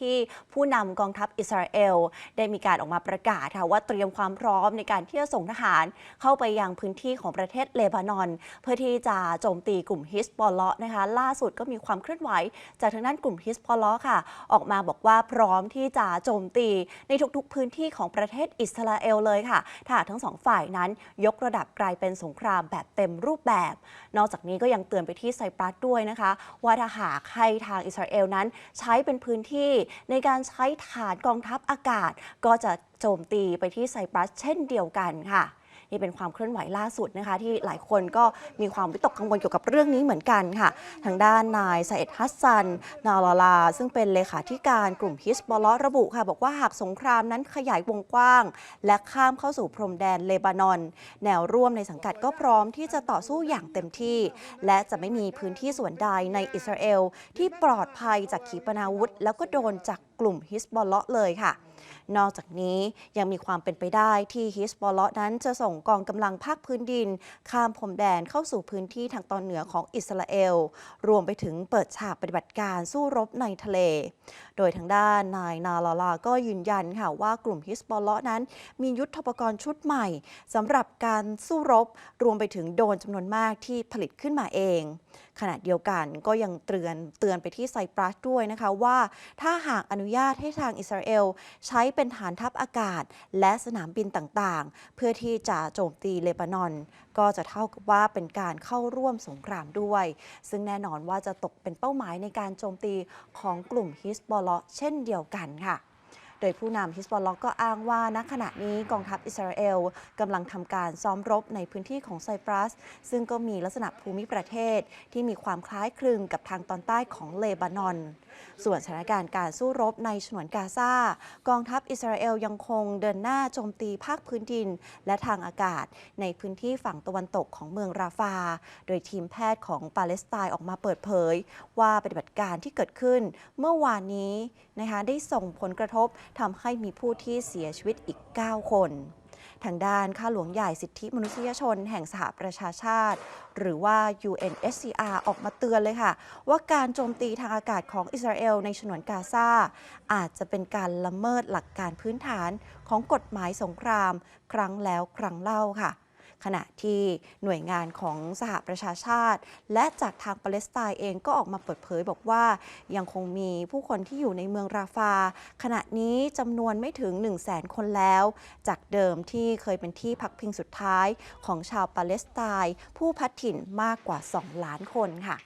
ที่ผู้นำกองทัพอิสราเอล ได้มีการออกมาประกาศค่ะว่าเตรียมความพร้อมในการที่จะส่งทหารเข้าไปยังพื้นที่ของประเทศเลบานอน เพื่อที่จะโจมตีกลุ่มฮิสบอลเลาะนะคะ ล่าสุดก็มีความเคลื่อนไหว จากทางด้านกลุ่มฮิสบอลเลาะค่ะ ออกมาบอกว่าพร้อมที่จะโจมตีในทุกๆ พื้นที่ของประเทศอิสราเอลเลยค่ะ ถ้าทั้งสองฝ่ายนั้นยกระดับกลายเป็นสงครามแบบเต็มรูปแบบ นอกจากนี้ก็ยังเตือนไปที่ไซปรัสด้วยนะคะ ว่าถ้าหากให้ทางอิสราเอลนั้นใช้เป็นพื้นที่ในการใช้ฐานกองทัพอากาศ ก็จะโจมตีไปที่ไซปรัสเช่นเดียวกันค่ะ นี่เป็นความเคลื่อนไหวล่าสุดนะคะ ที่หลายคนก็มีความวิตกกังวลเกี่ยวกับเรื่องนี้เหมือนกันค่ะ ทางด้านนายซาเอ็ดฮัสซัน นาลาลา ซึ่งเป็นเลขาธิการกลุ่มฮิสบอลระบุค่ะ บอกว่าหากสงครามนั้นขยายวงกว้าง และข้ามเข้าสู่พรมแดนเลบานอน แนวร่วมในสังกัดก็พร้อมที่จะต่อสู้อย่างเต็มที่ และจะไม่มีพื้นที่ส่วนใดในอิสราเอลที่ปลอดภัยจากขีปนาวุธ แล้วก็โดนจากกลุ่มฮิสบอลเลาะเลยค่ะ นอกจากนี้ยังมีความเป็นไปได้ที่ฮิสบอลเลาะนั้นจะส่งกองกำลังภาคพื้นดิน ข้ามพรมแดนเข้าสู่พื้นที่ทางตอนเหนือของอิสราเอล รวมไปถึงเปิดฉากปฏิบัติการสู้รบในทะเล โดยทางด้านนายนาลาลาก็ยืนยันค่ะว่ากลุ่มฮิสบอลเลาะนั้น มียุทธปกรณ์ชุดใหม่สำหรับการสู้รบ รวมไปถึงโดนจำนวนมากที่ผลิตขึ้นมาเอง ขณะเดียวกันก็ยังเตือนเตือนไปที่ไซปรัสด้วยนะคะว่า ถ้าหากอนุญาตให้ทางอิสราเอล ใช้เป็นฐานทัพอากาศ และสนามบินต่างๆ เพื่อที่จะโจมตีเลบานอน ก็จะเท่ากับว่าเป็นการเข้าร่วมสงครามด้วย ซึ่งแน่นอนว่าจะตกเป็นเป้าหมายในการโจมตีของกลุ่มฮิสบอลเลาะห์เช่นเดียวกันค่ะ โดยผู้นำฮิสบอลลาะห์ก็อ้างว่าณขณะนี้กองทัพอิสราเอลกำลังทำการซ้อมรบในพื้นที่ของไซปรัส ซึ่งก็มีลักษณะภูมิประเทศที่มีความคล้ายคลึงกับทางตอนใต้ของเลบานอน ส่วนสถานการณ์การสู้รบในฉนวนกาซากองทัพอิสราเอลยังคงเดินหน้าโจมตีภาคพื้นดิน และทางอากาศ ในพื้นที่ฝั่งตะวันตกของเมืองราฟา โดยทีมแพทย์ของปาเลสไตน์ออกมาเปิดเผย ว่าปฏิบัติการที่เกิดขึ้น เมื่อวานนี้นะคะได้ส่งผลกระทบทำให้มีผู้ที่เสียชีวิตอีก 9 คนทางด้านข้าหลวงใหญ่สิทธิมนุษยชน แห่งสหประชาชาติ หรือว่า UNSCR ออกมาเตือนเลยค่ะ ว่าการโจมตีทางอากาศของอิสราเอลในฉนวนกาซาอาจจะเป็นการละเมิดหลักการพื้นฐานของกฎหมายสงคราม ครั้งแล้วครั้งเล่าค่ะ ขณะที่หน่วยงานของสหประชาชาติ และจากทางปาเลสไตน์เองก็ออกมาเปิดเผยบอกว่ายังคงมีผู้คนที่อยู่ในเมืองราฟา ขณะนี้จำนวนไม่ถึง 1 0 0 0 0แสนคนแล้ว จากเดิมที่เคยเป็นที่พักพิงสุดท้ายของชาวปาเลสไตน์ผู้พัดถิ่นมากกว่า 2 ล้านคนค่ะ